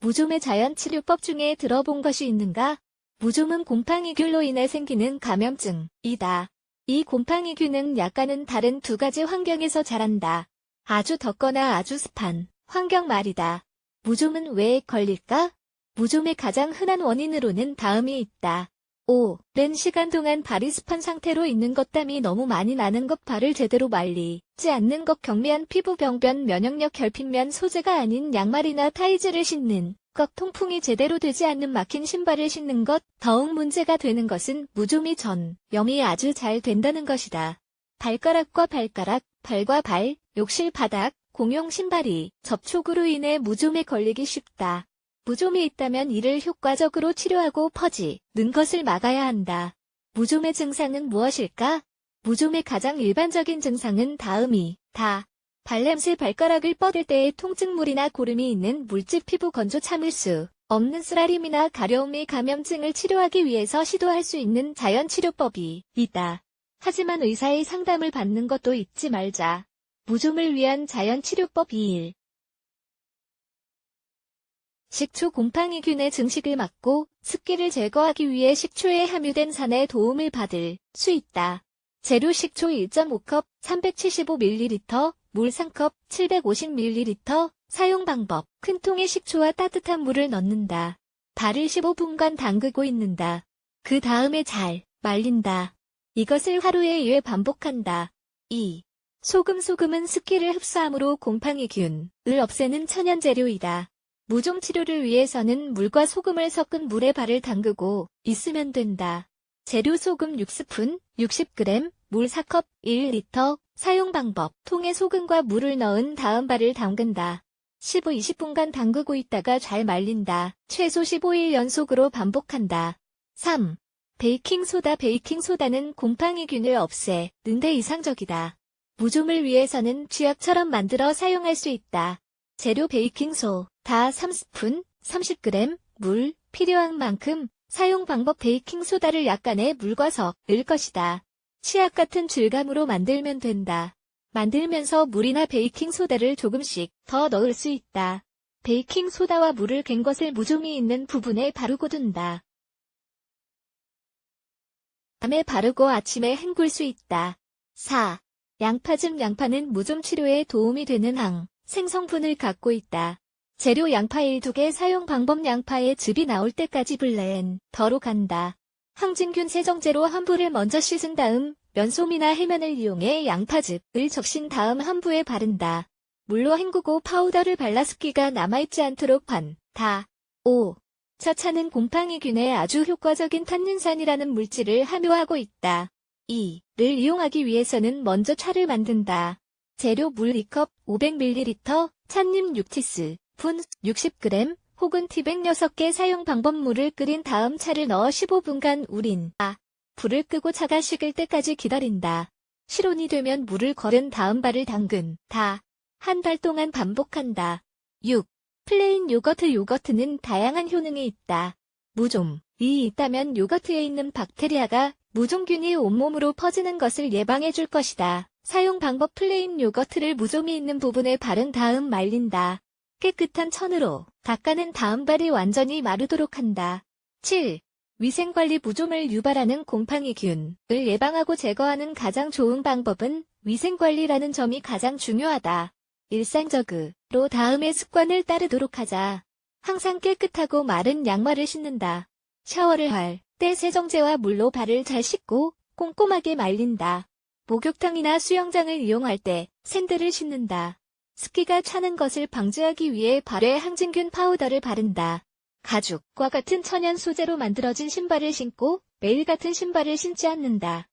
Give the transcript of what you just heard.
무좀의 자연치료법 중에 들어본 것이 있는가? 무좀은 곰팡이균로 인해 생기는 감염증이다. 이 곰팡이균은 약간은 다른 두 가지 환경에서 자란다. 아주 덥거나 아주 습한 환경 말이다. 무좀은 왜 걸릴까? 무좀의 가장 흔한 원인으로는 다음이 있다. 오랜 시간 동안 발이 습한 상태로 있는 것 땀이 너무 많이 나는 것 발을 제대로 말리지 않는 것 경미한 피부 병변 면역력 결핍면 소재가 아닌 양말이나 타이즈를 신는 것 통풍이 제대로 되지 않는 막힌 신발을 신는 것 더욱 문제가 되는 것은 무좀이 전 염이 아주 잘 된다는 것이다. 발가락과 발가락, 발과 발, 욕실 바닥, 공용 신발이 접촉으로 인해 무좀에 걸리기 쉽다. 무좀이 있다면 이를 효과적으로 치료하고 퍼지는 것을 막아야 한다. 무좀의 증상은 무엇일까? 무좀의 가장 일반적인 증상은 다음이 다. 발냄새 발가락을 뻗을 때의 통증물이나 고름이 있는 물집 피부 건조 참을 수 없는 쓰라림이나 가려움 및 감염증을 치료하기 위해서 시도할 수 있는 자연치료법이 있다. 하지만 의사의 상담을 받는 것도 잊지 말자. 무좀을 위한 자연치료법 2일. 식초 곰팡이균의 증식을 막고 습기를 제거하기 위해 식초에 함유된 산의 도움을 받을 수 있다. 재료 식초 1.5컵 375ml, 물 3컵 750ml, 사용 방법 큰 통에 식초와 따뜻한 물을 넣는다. 발을 15분간 담그고 있는다. 그 다음에 잘 말린다. 이것을 하루에 2회 반복한다. 2. 소금 소금은 습기를 흡수함으로 곰팡이균을 없애는 천연 재료이다. 무좀 치료를 위해서는 물과 소금을 섞은 물에 발을 담그고 있으면 된다. 재료 소금 6스푼, 60g, 물 4컵, 1리터, 사용 방법, 통에 소금과 물을 넣은 다음 발을 담근다. 15-20분간 담그고 있다가 잘 말린다. 최소 15일 연속으로 반복한다. 3. 베이킹소다 베이킹소다는 곰팡이균을 없애는데 이상적이다. 무좀을 위해서는 쥐약처럼 만들어 사용할 수 있다. 재료 베이킹소, 다 3스푼, 30g, 물, 필요한 만큼, 사용 방법 베이킹소다를 약간의 물과 섞을 것이다. 치약 같은 질감으로 만들면 된다. 만들면서 물이나 베이킹소다를 조금씩 더 넣을 수 있다. 베이킹소다와 물을 갠 것을 무좀이 있는 부분에 바르고 둔다. 밤에 바르고 아침에 헹굴 수 있다. 4. 양파즙 양파는 무좀 치료에 도움이 되는 항, 생성분을 갖고 있다. 재료 양파 1두개 사용 방법 양파의 즙이 나올 때까지 블렌, 더로 간다. 항진균 세정제로 한부를 먼저 씻은 다음 면솜이나 해면을 이용해 양파즙을 적신 다음 한부에 바른다. 물로 헹구고 파우더를 발라 습기가 남아있지 않도록 반, 다. 5. 차차는 곰팡이균에 아주 효과적인 탄닌산이라는 물질을 함유하고 있다. 2를 이용하기 위해서는 먼저 차를 만든다. 재료 물 2컵 500ml, 찻잎 6티스, 분 60g, 혹은 티백 6개 사용 방법 물을 끓인 다음 차를 넣어 15분간 우린 아, 불을 끄고 차가 식을 때까지 기다린다. 실온이 되면 물을 거른 다음 발을 담근 다. 한 달 동안 반복한다. 6. 플레인 요거트 요거트는 다양한 효능이 있다. 무좀이 있다면 요거트에 있는 박테리아가 무좀균이 온몸으로 퍼지는 것을 예방해 줄 것이다. 사용 방법 플레인 요거트를 무좀이 있는 부분에 바른 다음 말린다. 깨끗한 천으로 닦아낸 다음 발이 완전히 마르도록 한다. 7. 위생관리 무좀을 유발하는 곰팡이균을 예방하고 제거하는 가장 좋은 방법은 위생관리라는 점이 가장 중요하다. 일상적으로 다음의 습관을 따르도록 하자. 항상 깨끗하고 마른 양말을 신는다. 샤워를 할 때 세정제와 물로 발을 잘 씻고 꼼꼼하게 말린다. 목욕탕이나 수영장을 이용할 때 샌들을 신는다. 습기가 차는 것을 방지하기 위해 발에 항진균 파우더를 바른다. 가죽과 같은 천연 소재로 만들어진 신발을 신고 매일 같은 신발을 신지 않는다.